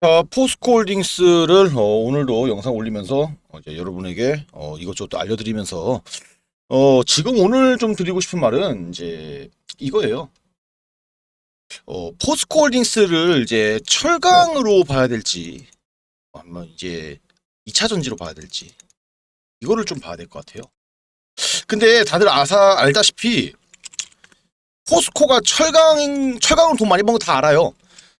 자, 포스코홀딩스를 어, 오늘도 영상 올리면서 어, 이제 여러분에게 어, 이것저것 또 알려드리면서 어, 지금 오늘 좀 드리고 싶은 말은 이제 이거예요. 어, 포스코홀딩스를 이제 철강으로 봐야 될지 아니면 이제 2차 전지로 봐야 될지 이거를 좀 봐야 될 것 같아요. 근데 다들 아사 알다시피 포스코가 철강 철강으로 돈 많이 번 거 다 알아요.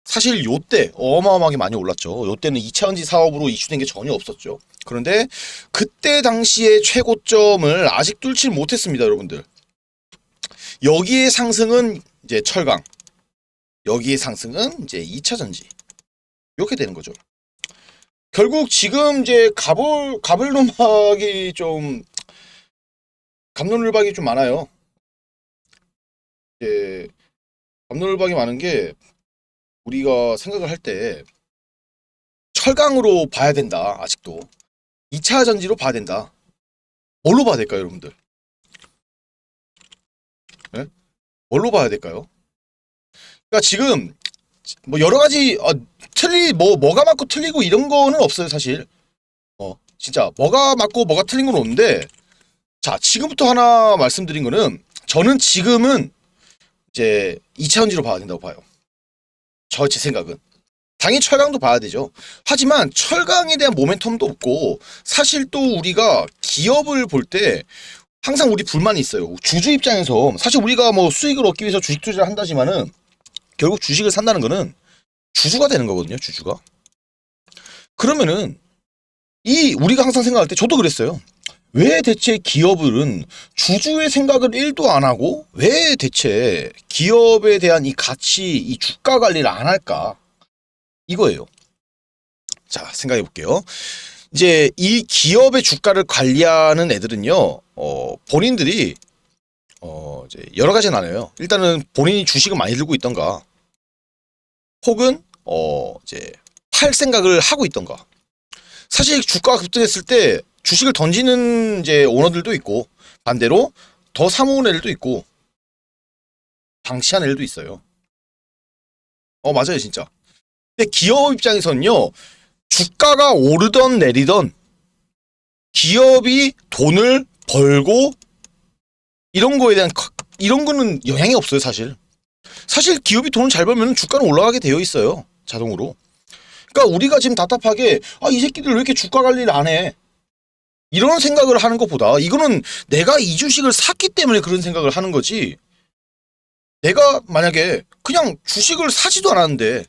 사실 요때 어마어마하게 많이 올랐죠. 요때는 2차전지 사업으로 이슈된 게 전혀 없었죠. 그런데 그때 당시의 최고점을 아직 뚫지 못했습니다, 여러분들. 여기에 상승은 이제 철강, 여기에 상승은 이제 2차전지. 이렇게 되는 거죠. 결국 지금 이제 가볼 가불노막이 좀 감론을박이 좀 많아요. 이제 감론을박이 많은 게 우리가 생각을 할 때 철강으로 봐야 된다. 아직도 2차 전지로 봐야 된다. 뭘로 봐야 될까요, 여러분들? 예? 뭘로 봐야 될까요? 그러니까 지금 뭐 여러 가지 어, 틀리 뭐 뭐가 맞고 틀리고 이런 거는 없어요, 사실. 어, 진짜 뭐가 맞고 뭐가 틀린 건 없는데 자, 지금부터 하나 말씀드린 거는 저는 지금은 이제 2차 전지로 봐야 된다고 봐요. 저 제 생각은 당연히 철강도 봐야 되죠. 하지만 철강에 대한 모멘텀도 없고 사실 또 우리가 기업을 볼 때 항상 우리 불만이 있어요. 주주 입장에서 사실 우리가 뭐 수익을 얻기 위해서 주식 투자를 한다지만은 결국 주식을 산다는 거는 주주가 되는 거거든요. 주주가. 그러면은 이 우리가 항상 생각할 때 저도 그랬어요. 왜 대체 기업은 주주의 생각을 1도 안 하고 왜 대체 기업에 대한 이 가치, 이 주가 관리를 안 할까? 이거예요. 자, 생각해 볼게요. 이제 이 기업의 주가를 관리하는 애들은요, 어, 본인들이 어, 이제 여러 가지 나눠요. 일단은 본인이 주식을 많이 들고 있던가, 혹은 어, 이제 팔 생각을 하고 있던가. 사실 주가가 급등했을 때 주식을 던지는 이제 오너들도 있고 반대로 더 사모은 애들도 있고 방치한 애들도 있어요. 어 맞아요 진짜. 근데 기업 입장에서는요 주가가 오르던 내리던 기업이 돈을 벌고 이런 거에 대한 커- 이런 거는 영향이 없어요 사실. 사실 기업이 돈을 잘 벌면 주가는 올라가게 되어 있어요 자동으로. 그러니까 우리가 지금 답답하게 아 이 새끼들 왜 이렇게 주가 관리를 안 해? 이런 생각을 하는 것보다 이거는 내가 이 주식을 샀기 때문에 그런 생각을 하는 거지. 내가 만약에 그냥 주식을 사지도 않았는데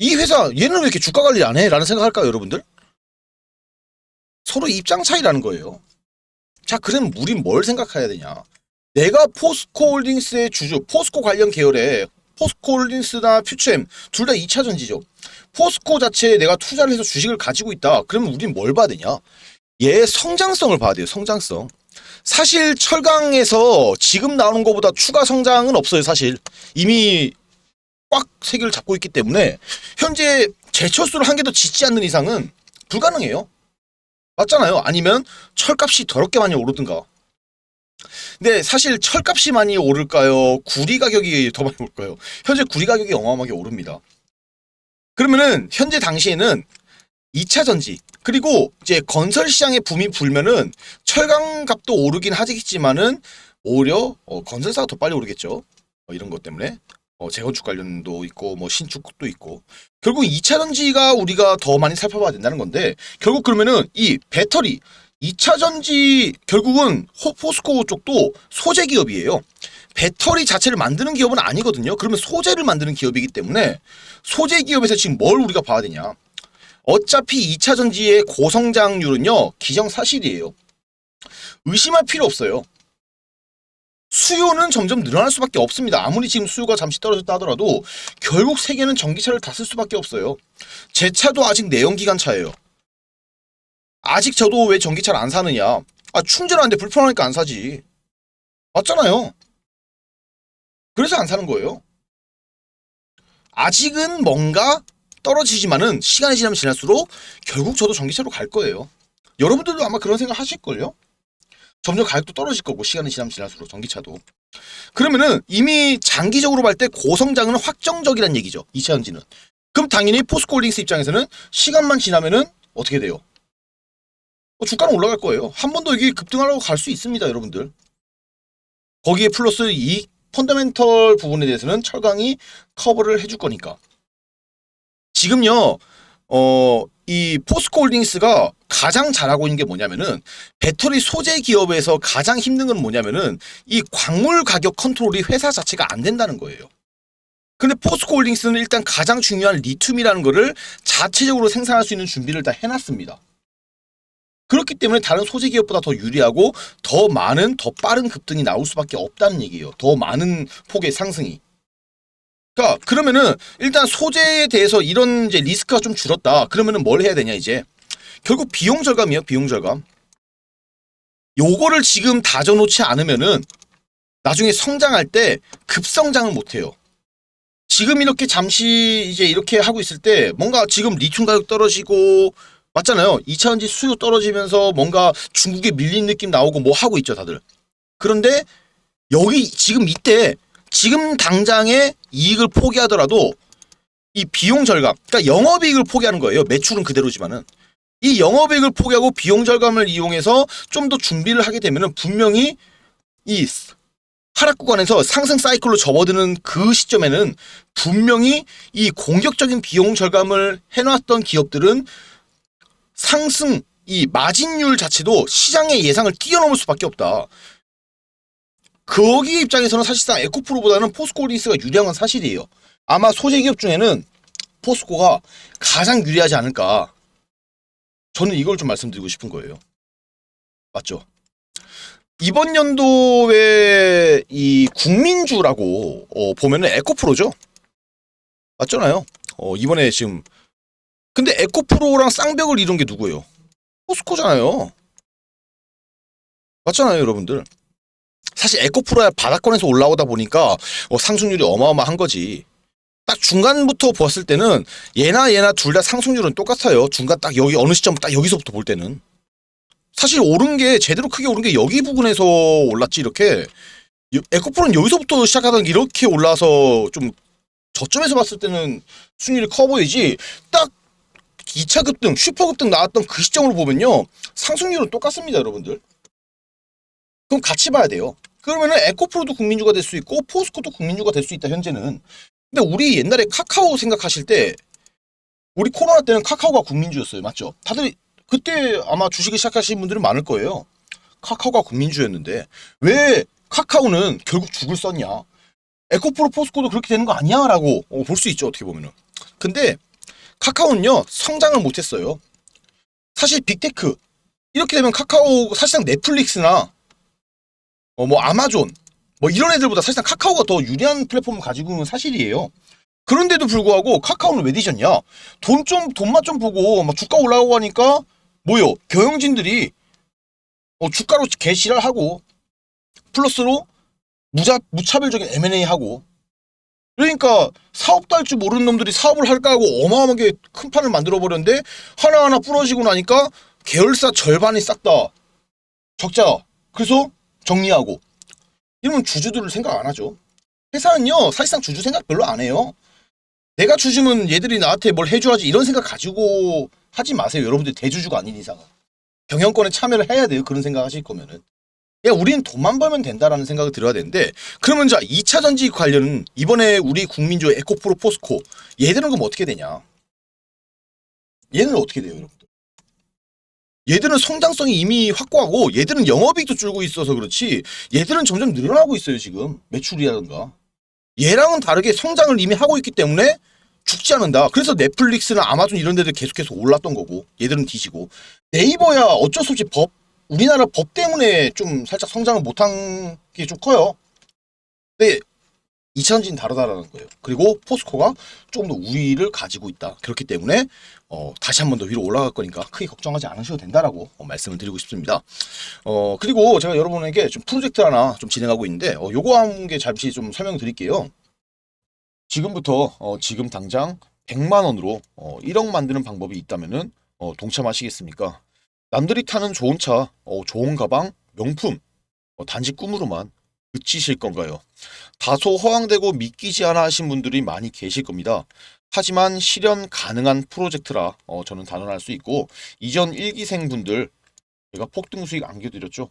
이 회사 얘는 왜 이렇게 주가 관리 안 해? 라는 생각할까요, 여러분들? 서로 입장 차이라는 거예요. 자, 그럼 우린 뭘 생각해야 되냐? 내가 포스코 홀딩스의 주주, 포스코 관련 계열에 포스코 홀딩스나 퓨처엠 둘 다 2차 전지죠. 포스코 자체에 내가 투자를 해서 주식을 가지고 있다. 그러면 우린 뭘 봐야 되냐? 얘의 성장성을 봐야 돼요. 성장성. 사실 철강에서 지금 나오는 것보다 추가 성장은 없어요. 사실 이미 꽉 세계를 잡고 있기 때문에 현재 제철수를 한 개도 짓지 않는 이상은 불가능해요. 맞잖아요. 아니면 철값이 더럽게 많이 오르든가. 근데 사실 철값이 많이 오를까요? 구리 가격이 더 많이 오를까요? 현재 구리 가격이 어마어마하게 오릅니다. 그러면은 현재 당시에는 2차 전지 그리고 이제 건설 시장의 붐이 불면은 철강 값도 오르긴 하겠지만은 오히려 어, 건설사가 더 빨리 오르겠죠. 어, 이런 것 때문에 어, 재건축 관련도 있고 뭐 신축도 있고 결국 2차 전지가 우리가 더 많이 살펴봐야 된다는 건데 결국 그러면은 이 배터리 2차 전지 결국은 호- 포스코 쪽도 소재 기업이에요. 배터리 자체를 만드는 기업은 아니거든요. 그러면 소재를 만드는 기업이기 때문에 소재 기업에서 지금 뭘 우리가 봐야 되냐? 어차피 2차 전지의 고성장률은요, 기정사실이에요. 의심할 필요 없어요. 수요는 점점 늘어날 수밖에 없습니다. 아무리 지금 수요가 잠시 떨어졌다 하더라도 결국 세계는 전기차를 다 쓸 수밖에 없어요. 제 차도 아직 내연기관 차예요. 아직 저도 왜 전기차를 안 사느냐? 아, 충전하는데 불편하니까 안 사지. 맞잖아요. 그래서 안 사는 거예요. 아직은 뭔가 떨어지지만은 시간이 지나면 지날수록 결국 저도 전기차로 갈 거예요. 여러분들도 아마 그런 생각 하실걸요? 점점 가격도 떨어질 거고 시간이 지나면 지날수록 전기차도. 그러면은 이미 장기적으로 볼 때 고성장은 확정적이란 얘기죠. 2차 전지는. 그럼 당연히 포스코홀딩스 입장에서는 시간만 지나면은 어떻게 돼요? 어, 주가는 올라갈 거예요. 한 번 더 여기 급등하려고 갈 수 있습니다, 여러분들. 거기에 플러스 이 펀더멘털 부분에 대해서는 철강이 커버를 해줄 거니까. 지금요, 어, 이 포스코 홀딩스가 가장 잘하고 있는 게 뭐냐면은 배터리 소재 기업에서 가장 힘든 건 뭐냐면은 이 광물 가격 컨트롤이 회사 자체가 안 된다는 거예요. 근데 포스코 홀딩스는 일단 가장 중요한 리튬이라는 거를 자체적으로 생산할 수 있는 준비를 다 해놨습니다. 그렇기 때문에 다른 소재 기업보다 더 유리하고 더 많은 더 빠른 급등이 나올 수밖에 없다는 얘기예요. 더 많은 폭의 상승이. 그러니까 그러면은 일단 소재에 대해서 이런 이제 리스크가 좀 줄었다. 그러면은 뭘 해야 되냐 이제 결국 비용 절감이에요. 비용 절감. 요거를 지금 다져놓지 않으면은 나중에 성장할 때 급성장을 못 해요. 지금 이렇게 잠시 이제 이렇게 하고 있을 때 뭔가 지금 리튬 가격 떨어지고 맞잖아요. 2차전지 수요 떨어지면서 뭔가 중국에 밀린 느낌 나오고 뭐 하고 있죠, 다들. 그런데 여기 지금 이때 지금 당장의 이익을 포기하더라도 이 비용 절감, 그러니까 영업이익을 포기하는 거예요. 매출은 그대로지만은 이 영업이익을 포기하고 비용 절감을 이용해서 좀 더 준비를 하게 되면은 분명히 이 하락 구간에서 상승 사이클로 접어드는 그 시점에는 분명히 이 공격적인 비용 절감을 해놨던 기업들은 상승 이 마진율 자체도 시장의 예상을 뛰어넘을 수밖에 없다. 거기 입장에서는 사실상 에코프로보다는 포스코홀딩스가 유리한 건 사실이에요. 아마 소재 기업 중에는 포스코가 가장 유리하지 않을까. 저는 이걸 좀 말씀드리고 싶은 거예요. 맞죠? 이번 연도에 이 국민주라고 어, 보면은 에코프로죠. 맞잖아요. 어, 이번에 지금 근데 에코프로랑 쌍벽을 이룬 게 누구예요? 포스코잖아요. 맞잖아요, 여러분들. 사실 에코프로야 바닥권에서 올라오다 보니까 어, 상승률이 어마어마한 거지. 딱 중간부터 봤을 때는 얘나 얘나 둘 다 상승률은 똑같아요. 중간 딱 여기 어느 시점 딱 여기서부터 볼 때는 사실 오른 게 제대로 크게 오른 게 여기 부분에서 올랐지 이렇게 여- 에코프로는 여기서부터 시작하던 게 이렇게 올라서 좀 저점에서 봤을 때는 순위를 커 보이지 딱 2차 급등, 슈퍼 급등 나왔던 그 시점으로 보면요. 상승률은 똑같습니다, 여러분들. 그럼 같이 봐야 돼요. 그러면은 에코프로도 국민주가 될 수 있고 포스코도 국민주가 될 수 있다, 현재는. 근데 우리 옛날에 카카오 생각하실 때 우리 코로나 때는 카카오가 국민주였어요. 맞죠? 다들 그때 아마 주식을 시작하신 분들은 많을 거예요. 카카오가 국민주였는데 왜 카카오는 결국 죽을 썼냐? 에코프로 포스코도 그렇게 되는 거 아니야 라고 어, 볼수 있죠. 어떻게 보면은. 근데 카카오는요 성장을 못했어요. 사실 빅테크 이렇게 되면 카카오 사실상 넷플릭스나 어, 뭐 아마존 뭐 이런 애들보다 사실상 카카오가 더 유리한 플랫폼을 가지고 있는 사실이에요. 그런데도 불구하고 카카오는 왜 뒤졌냐? 돈 좀 돈만 좀 보고 막 주가 올라가고 하니까 뭐요? 경영진들이 어, 주가로 개시를 하고 플러스로 무자 무차별적인 M&A 하고 그러니까 사업도 할 줄 모르는 놈들이 사업을 할까 하고 어마어마하게 큰 판을 만들어 버렸는데 하나하나 부러지고 나니까 계열사 절반이 싹 다 적자 그래서 정리하고. 이러면 주주들을 생각 안 하죠. 회사는요 사실상 주주 생각 별로 안 해요. 내가 주주면 얘들이 나한테 뭘 해줘야지 이런 생각 가지고 하지 마세요. 여러분들 대주주가 아닌 이상은 경영권에 참여를 해야 돼요. 그런 생각 하실 거면은. 야, 우리는 돈만 벌면 된다라는 생각을 들어야 되는데, 그러면 자, 2차 전지 관련은 이번에 우리 국민주 에코프로 포스코, 얘들은 그럼 어떻게 되냐? 얘는 어떻게 돼요, 여러분들? 얘들은 성장성이 이미 확고하고, 얘들은 영업이익도 줄고 있어서 그렇지, 얘들은 점점 늘어나고 있어요, 지금. 매출이라든가. 얘랑은 다르게 성장을 이미 하고 있기 때문에 죽지 않는다. 그래서 넷플릭스나 아마존 이런 데들 계속해서 올랐던 거고, 얘들은 뒤지고. 네이버야 어쩔 수 없이 법, 우리나라 법 때문에 좀 살짝 성장을 못한 게 좀 커요. 근데 2차전지는 다르다라는 거예요. 그리고 포스코가 조금 더 우위를 가지고 있다. 그렇기 때문에 어, 다시 한 번 더 위로 올라갈 거니까 크게 걱정하지 않으셔도 된다라고 어, 말씀을 드리고 싶습니다. 어, 그리고 제가 여러분에게 좀 프로젝트 하나 좀 진행하고 있는데 어, 요거 한 게 잠시 좀 설명드릴게요. 지금부터 어, 지금 당장 100만 원으로 어, 1억 만드는 방법이 있다면은 어, 동참하시겠습니까? 남들이 타는 좋은 차, 어, 좋은 가방, 명품, 어, 단지 꿈으로만 그치실 건가요? 다소 허황되고 믿기지 않아 하신 분들이 많이 계실 겁니다. 하지만 실현 가능한 프로젝트라 어, 저는 단언할 수 있고 이전 1기생 분들 제가 폭등 수익 안겨드렸죠.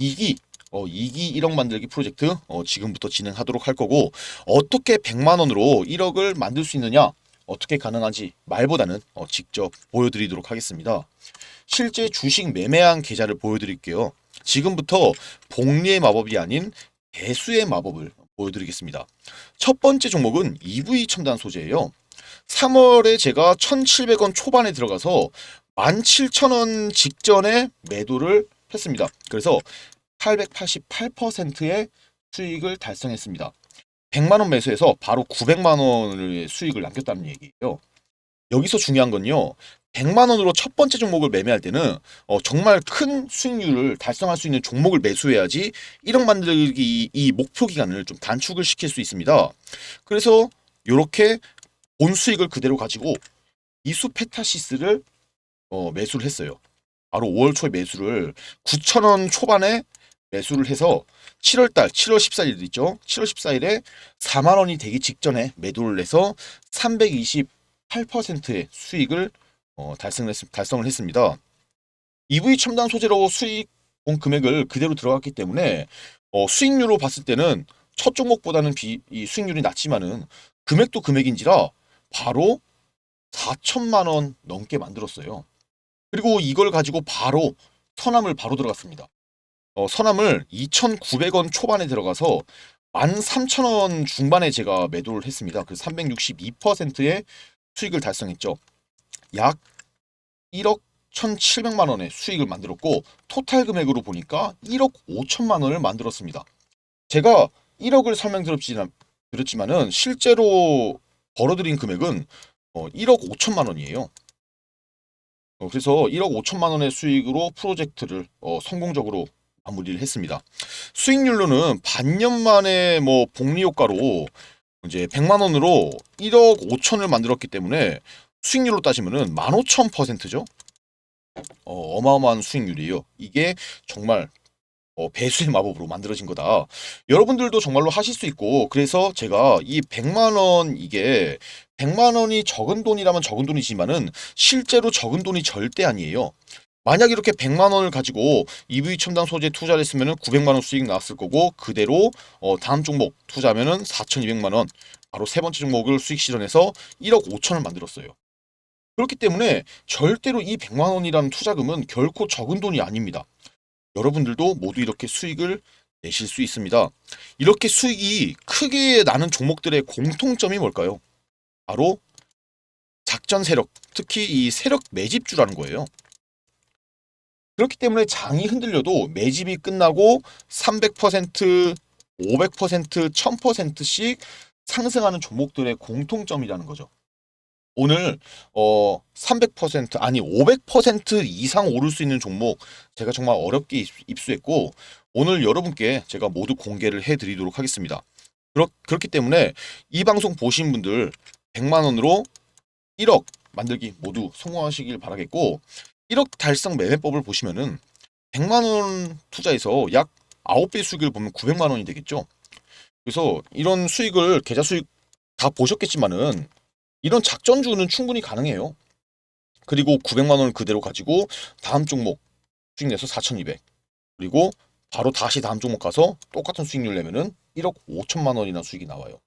2기 어, 2기 1억 만들기 프로젝트 어, 지금부터 진행하도록 할 거고 어떻게 100만 원으로 1억을 만들 수 있느냐 어떻게 가능한지 말보다는 어, 직접 보여드리도록 하겠습니다. 실제 주식 매매한 계좌를 보여드릴게요. 지금부터 복리의 마법이 아닌 배수의 마법을 보여드리겠습니다. 첫 번째 종목은 EV 첨단 소재예요. 3월에 제가 1,700원 초반에 들어가서 17,000원 직전에 매도를 했습니다. 그래서 888%의 수익을 달성했습니다. 100만 원 매수해서 바로 900만 원의 수익을 남겼다는 얘기예요. 여기서 중요한 건요. 100만 원으로 첫 번째 종목을 매매할 때는 어, 정말 큰 수익률을 달성할 수 있는 종목을 매수해야지 1억 만들기 이, 이 목표 기간을 좀 단축을 시킬 수 있습니다. 그래서 이렇게 본 수익을 그대로 가지고 이수 페타시스를 어, 매수를 했어요. 바로 5월 초에 매수를 9,000원 초반에 매수를 해서 7월달 7월 14일 있죠. 7월 14일에 4만 원이 되기 직전에 매도를 해서 328%의 수익을 어, 달성을, 했, 달성을 했습니다. EV 첨단 소재로 수익 본 금액을 그대로 들어갔기 때문에 어, 수익률로 봤을 때는 첫 종목보다는 비, 이 수익률이 낮지만은 금액도 금액인지라 바로 4천만 원 넘게 만들었어요. 그리고 이걸 가지고 바로 선암을 바로 들어갔습니다. 어, 선암을 2,900원 초반에 들어가서 13,000원 중반에 제가 매도를 했습니다. 그래서 362%의 수익을 달성했죠. 약 1억 1,700만 원의 수익을 만들었고 토탈 금액으로 보니까 1억 5천만 원을 만들었습니다. 제가 1억을 설명드렸지만 드렸지만은 실제로 벌어들인 금액은 어, 1억 5천만 원이에요. 어, 그래서 1억 5천만 원의 수익으로 프로젝트를 어, 성공적으로 마무리를 했습니다. 수익률로는 반년 만에 뭐 복리 효과로 이제 100만 원으로 1억 5천을 만들었기 때문에 수익률로 따지면은 15,000%죠. 어, 어마어마한 수익률이에요. 이게 정말 어, 배수의 마법으로 만들어진 거다. 여러분들도 정말로 하실 수 있고 그래서 제가 이 100만 원 이게 100만 원이 적은 돈이라면 적은 돈이지만은 실제로 적은 돈이 절대 아니에요. 만약 이렇게 100만 원을 가지고 EV 첨단 소재 투자를 했으면은 900만 원 수익 나왔을 거고 그대로 어, 다음 종목 투자하면은 4,200만 원 바로 세 번째 종목을 수익 실현해서 1억 5천을 만들었어요. 그렇기 때문에 절대로 이 100만 원이라는 투자금은 결코 적은 돈이 아닙니다. 여러분들도 모두 이렇게 수익을 내실 수 있습니다. 이렇게 수익이 크게 나는 종목들의 공통점이 뭘까요? 바로 작전 세력, 특히 이 세력 매집주라는 거예요. 그렇기 때문에 장이 흔들려도 매집이 끝나고 300%, 500%, 1000%씩 상승하는 종목들의 공통점이라는 거죠. 오늘 어 300% 아니 500% 이상 오를 수 있는 종목 제가 정말 어렵게 입- 입수했고 오늘 여러분께 제가 모두 공개를 해드리도록 하겠습니다. 그렇, 그렇기 때문에 이 방송 보신 분들 100만 원으로 1억 만들기 모두 성공하시길 바라겠고 1억 달성 매매법을 보시면은 100만 원 투자해서 약 9배 수익을 보면 900만 원이 되겠죠. 그래서 이런 수익을 계좌 수익 다 보셨겠지만은 이런 작전주는 충분히 가능해요. 그리고 900만 원을 그대로 가지고 다음 종목 수익 내서 4,200. 그리고 바로 다시 다음 종목 가서 똑같은 수익률 내면은 1억 5천만 원이나 수익이 나와요.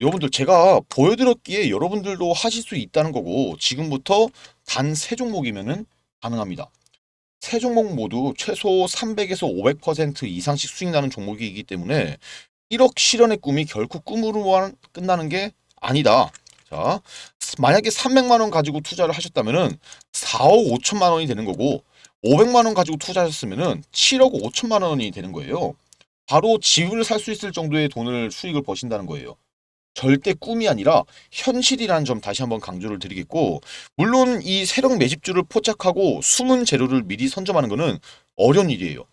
여러분들 제가 보여드렸기에 여러분들도 하실 수 있다는 거고 지금부터 단 세 종목이면은 가능합니다. 세 종목 모두 최소 300에서 500% 이상씩 수익 나는 종목이기 때문에 1억 실현의 꿈이 결코 꿈으로만 끝나는 게 아니다. 자, 만약에 300만 원 가지고 투자를 하셨다면은 4억 5천만 원이 되는 거고 500만 원 가지고 투자하셨으면은 7억 5천만 원이 되는 거예요. 바로 집을 살 수 있을 정도의 돈을 수익을 버신다는 거예요. 절대 꿈이 아니라 현실이라는 점 다시 한번 강조를 드리겠고 물론 이 세력 매집주를 포착하고 숨은 재료를 미리 선점하는 것은 어려운 일이에요.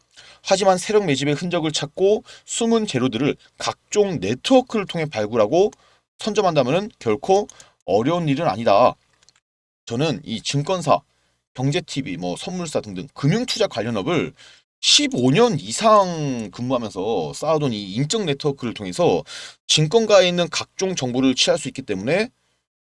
하지만 세력 매집의 흔적을 찾고 숨은 재료들을 각종 네트워크를 통해 발굴하고 선점한다면 결코 어려운 일은 아니다. 저는 이 증권사, 경제TV, 뭐 선물사 등등 금융투자 관련 업을 15년 이상 근무하면서 쌓아둔 이 인적 네트워크를 통해서 증권가에 있는 각종 정보를 취할 수 있기 때문에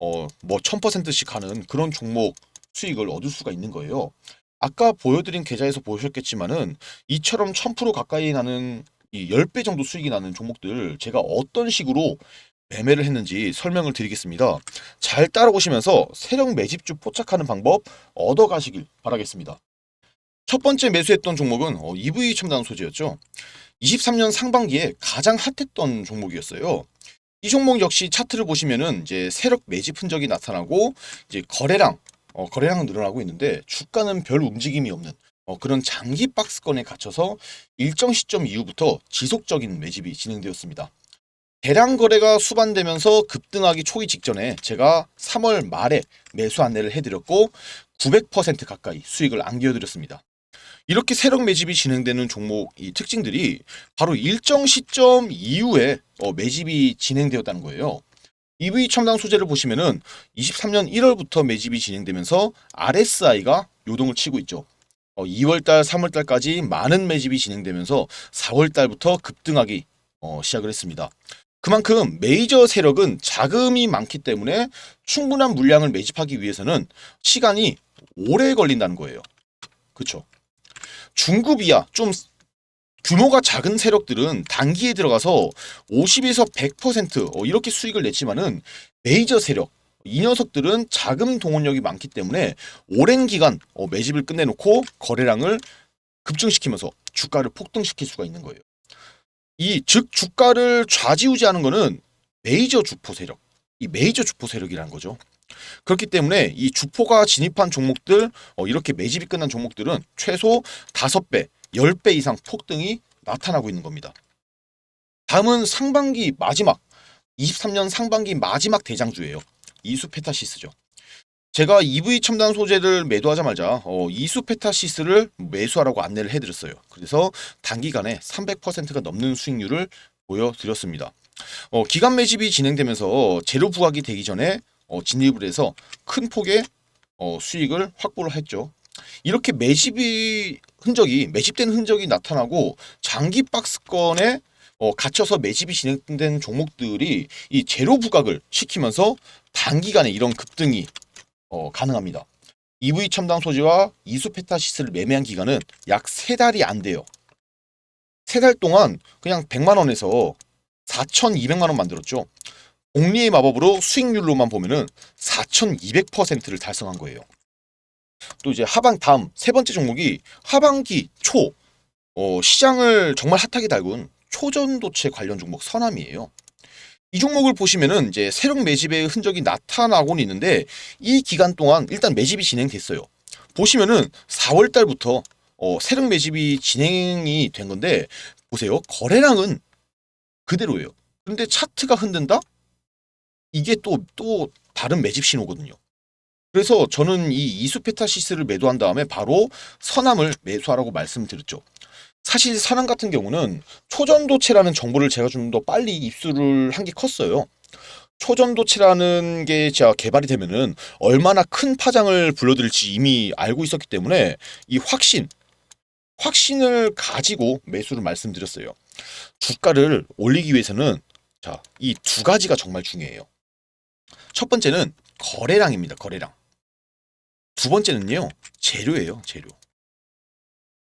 어, 뭐 1000%씩 가는 그런 종목 수익을 얻을 수가 있는 거예요. 아까 보여드린 계좌에서 보셨겠지만은 이처럼 1000% 가까이 나는 이 10배 정도 수익이 나는 종목들 제가 어떤 식으로 매매를 했는지 설명을 드리겠습니다. 잘 따라오시면서 세력 매집주 포착하는 방법 얻어가시길 바라겠습니다. 첫 번째 매수했던 종목은 어, EV 첨단 소재였죠. 23년 상반기에 가장 핫했던 종목이었어요. 이 종목 역시 차트를 보시면은 이제 세력 매집 흔적이 나타나고 이제 거래량 어, 거래량은 늘어나고 있는데 주가는 별 움직임이 없는 어, 그런 장기 박스권에 갇혀서 일정 시점 이후부터 지속적인 매집이 진행되었습니다. 대량 거래가 수반되면서 급등하기 초기 직전에 제가 3월 말에 매수 안내를 해드렸고 900% 가까이 수익을 안겨드렸습니다. 이렇게 세력 매집이 진행되는 종목 이 특징들이 바로 일정 시점 이후에 어, 매집이 진행되었다는 거예요. EV 첨단 소재를 보시면은 23년 1월부터 매집이 진행되면서 RSI가 요동을 치고 있죠. 어, 2월달, 3월달까지 많은 매집이 진행되면서 4월달부터 급등하기 어, 시작을 했습니다. 그만큼 메이저 세력은 자금이 많기 때문에 충분한 물량을 매집하기 위해서는 시간이 오래 걸린다는 거예요. 그렇죠? 중급 이하 좀 규모가 작은 세력들은 단기에 들어가서 50에서 100% 어, 이렇게 수익을 냈지만은 메이저 세력 이 녀석들은 자금 동원력이 많기 때문에 오랜 기간 어, 매집을 끝내놓고 거래량을 급증시키면서 주가를 폭등시킬 수가 있는 거예요. 이 즉 주가를 좌지우지하는 거는 메이저 주포 세력, 이 메이저 주포 세력이라는 거죠. 그렇기 때문에 이 주포가 진입한 종목들 어, 이렇게 매집이 끝난 종목들은 최소 5배, 10배 이상 폭등이 나타나고 있는 겁니다. 다음은 상반기 마지막 23년 상반기 마지막 대장주예요. 이수페타시스죠. 제가 EV 첨단 소재를 매도하자마자 어, 이수페타시스를 매수하라고 안내를 해드렸어요. 그래서 단기간에 300%가 넘는 수익률을 보여드렸습니다. 어, 기간 매집이 진행되면서 재료 부각이 되기 전에 어, 진입을 해서 큰 폭의 어, 수익을 확보를 했죠. 이렇게 매집이 흔적이 매집된 흔적이 나타나고 장기 박스권에 어, 갇혀서 매집이 진행된 종목들이 이 재료 부각을 시키면서 단기간에 이런 급등이 어, 가능합니다. EV 첨단 소재와 이수 페타시스를 매매한 기간은 약세 달이 안 돼요. 세달 동안 그냥 100만 원에서 4,200만 원 만들었죠. 공리의 마법으로 수익률로만 보면은 4,200%를 달성한 거예요. 또 이제 하반 다음 세 번째 종목이 하반기 초 어, 시장을 정말 핫하게 달군 초전도체 관련 종목 선암이에요. 이 종목을 보시면은 이제 세력 매집의 흔적이 나타나고는 있는데 이 기간 동안 일단 매집이 진행됐어요. 보시면은 4월 달부터 어, 세력 매집이 진행이 된 건데 보세요. 거래량은 그대로예요. 근데 차트가 흔든다? 이게 또또 다른 매집 신호거든요. 그래서 저는 이 이수페타시스를 매도한 다음에 바로 선암을 매수하라고 말씀드렸죠. 사실 선암 같은 경우는 초전도체라는 정보를 제가 좀 더 빨리 입수를 한 게 컸어요. 초전도체라는 게 제가 개발이 되면은 얼마나 큰 파장을 불러들일지 이미 알고 있었기 때문에 이 확신, 확신을 가지고 매수를 말씀드렸어요. 주가를 올리기 위해서는 자, 이 두 가지가 정말 중요해요. 첫 번째는 거래량입니다. 거래량. 두 번째는요. 재료예요. 재료.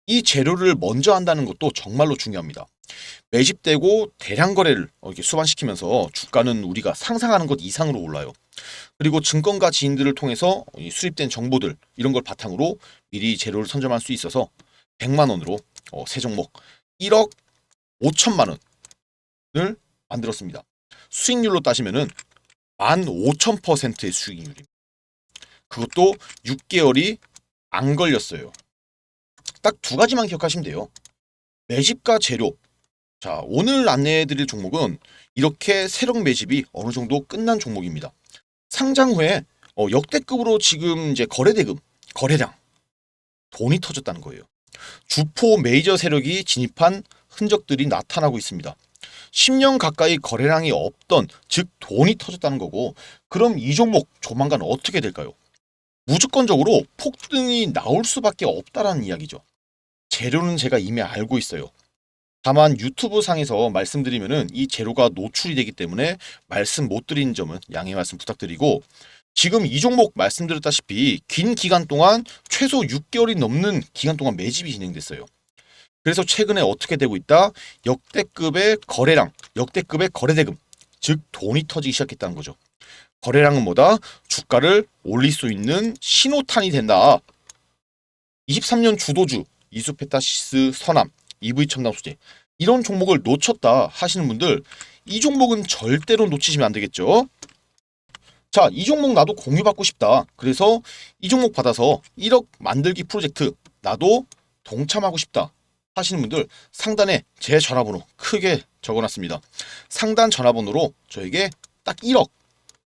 이 재료를 먼저 한다는 것도 정말로 중요합니다. 매집되고 대량 거래를 이렇게 수반시키면서 주가는 우리가 상상하는 것 이상으로 올라요. 그리고 증권가 지인들을 통해서 이 수립된 정보들 이런 걸 바탕으로 미리 재료를 선점할 수 있어서 100만 원으로 어, 세 종목 1억 5천만 원을 만들었습니다. 수익률로 따지면은 15,000%의 수익률입니다. 그것도 6개월이 안 걸렸어요. 딱 두 가지만 기억하시면 돼요. 매집과 재료. 자, 오늘 안내해드릴 종목은 이렇게 세력 매집이 어느 정도 끝난 종목입니다. 상장 후에 어, 역대급으로 지금 이제 거래대금, 거래량, 돈이 터졌다는 거예요. 주포 메이저 세력이 진입한 흔적들이 나타나고 있습니다. 10년 가까이 거래량이 없던 즉 돈이 터졌다는 거고 그럼 이 종목 조만간 어떻게 될까요? 무조건적으로 폭등이 나올 수밖에 없다라는 이야기죠. 재료는 제가 이미 알고 있어요. 다만 유튜브 상에서 말씀드리면은 이 재료가 노출이 되기 때문에 말씀 못 드린 점은 양해 말씀 부탁드리고 지금 이 종목 말씀드렸다시피 긴 기간 동안 최소 6개월이 넘는 기간 동안 매집이 진행됐어요. 그래서 최근에 어떻게 되고 있다? 역대급의 거래량, 역대급의 거래대금, 즉 돈이 터지기 시작했다는 거죠. 거래량은 뭐다? 주가를 올릴 수 있는 신호탄이 된다. 23년 주도주 이수페타시스 선암, EV 첨단 소재 이런 종목을 놓쳤다 하시는 분들 이 종목은 절대로 놓치시면 안 되겠죠. 자, 이 종목 나도 공유받고 싶다. 그래서 이 종목 받아서 1억 만들기 프로젝트 나도 동참하고 싶다. 하시는 분들 상단에 제 전화번호 크게 적어놨습니다. 상단 전화번호로 저에게 딱 1억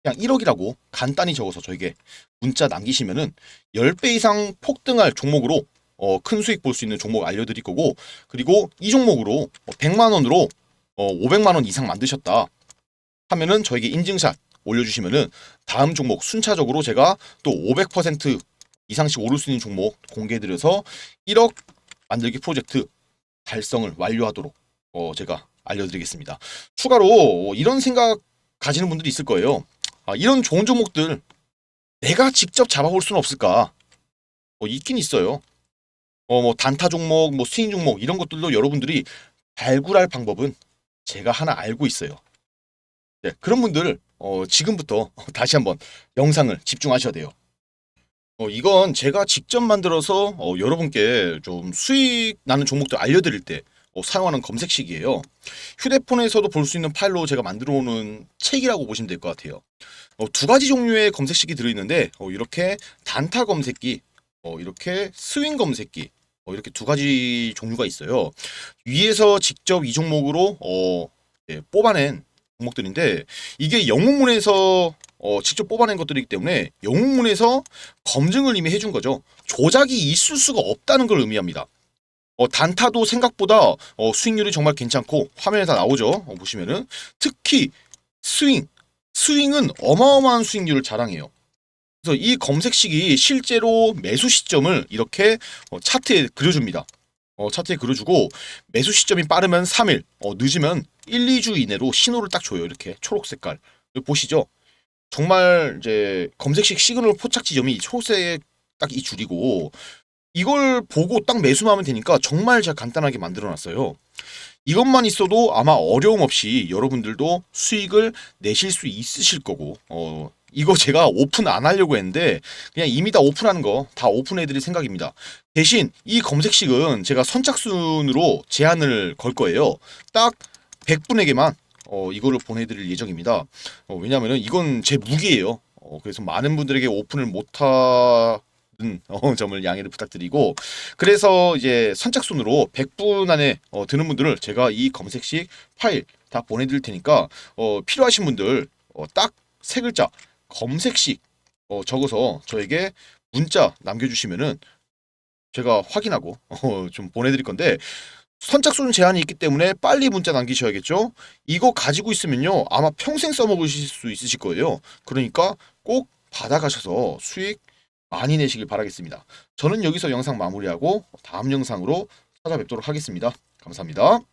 그냥 1억이라고 간단히 적어서 저에게 문자 남기시면은 10배 이상 폭등할 종목으로 어, 큰 수익 볼 수 있는 종목 알려드릴 거고 그리고 이 종목으로 100만 원으로 어, 500만 원 이상 만드셨다 하면은 저에게 인증샷 올려주시면은 다음 종목 순차적으로 제가 또 500% 이상씩 오를 수 있는 종목 공개해드려서 1억 만들기 프로젝트 달성을 완료하도록 어, 제가 알려드리겠습니다. 추가로 이런 생각 가지는 분들이 있을 거예요. 아, 이런 좋은 종목들 내가 직접 잡아볼 수는 없을까? 뭐 있긴 있어요. 어, 뭐 단타 종목, 뭐 스윙 종목 이런 것들도 여러분들이 발굴할 방법은 제가 하나 알고 있어요. 네, 그런 분들 어, 지금부터 다시 한번 영상을 집중하셔야 돼요. 어, 이건 제가 직접 만들어서 어, 여러분께 좀 수익 나는 종목들 알려드릴 때 어, 사용하는 검색식이에요. 휴대폰에서도 볼 수 있는 파일로 제가 만들어 놓은 책이라고 보시면 될 것 같아요. 어, 두 가지 종류의 검색식이 들어있는데 어, 이렇게 단타 검색기, 어, 이렇게 스윙 검색기 어, 이렇게 두 가지 종류가 있어요. 위에서 직접 이 종목으로 어, 예, 뽑아낸 종목들인데 이게 영웅문에서 어, 직접 뽑아낸 것들이기 때문에 영웅문에서 검증을 이미 해준 거죠. 조작이 있을 수가 없다는 걸 의미합니다. 어, 단타도 생각보다 어, 수익률이 정말 괜찮고 화면에 다 나오죠. 어, 보시면은 특히 스윙, 스윙은 어마어마한 수익률을 자랑해요. 그래서 이 검색식이 실제로 매수 시점을 이렇게 어, 차트에 그려줍니다. 어, 차트에 그려주고 매수 시점이 빠르면 3일, 어, 늦으면 1, 2주 이내로 신호를 딱 줘요. 이렇게 초록 색깔. 보시죠. 정말 이제 검색식 시그널 포착 지점이 초록색 딱 이 줄이고 이걸 보고 딱 매수만 하면 되니까 정말 잘 간단하게 만들어 놨어요. 이것만 있어도 아마 어려움 없이 여러분들도 수익을 내실 수 있으실 거고 어 이거 제가 오픈 안 하려고 했는데 그냥 이미 다 오픈하는 거 다 오픈해 드릴 생각입니다. 대신 이 검색식은 제가 선착순으로 제한을 걸 거예요. 딱 100분에게만 어 이거를 보내 드릴 예정입니다. 어, 왜냐면은 이건 제 무기예요. 어, 그래서 많은 분들에게 오픈을 못하 는 어, 점을 양해를 부탁드리고 그래서 이제 선착순으로 100분 안에 어, 드는 분들을 제가 이 검색식 파일 다 보내드릴 테니까 어, 필요하신 분들 어, 딱 세 글자 검색식 어, 적어서 저에게 문자 남겨주시면은 제가 확인하고 어, 좀 보내드릴 건데 선착순 제한이 있기 때문에 빨리 문자 남기셔야겠죠. 이거 가지고 있으면요 아마 평생 써먹으실 수 있으실 거예요. 그러니까 꼭 받아가셔서 수익 많이 내시길 바라겠습니다. 저는 여기서 영상 마무리하고 다음 영상으로 찾아뵙도록 하겠습니다. 감사합니다.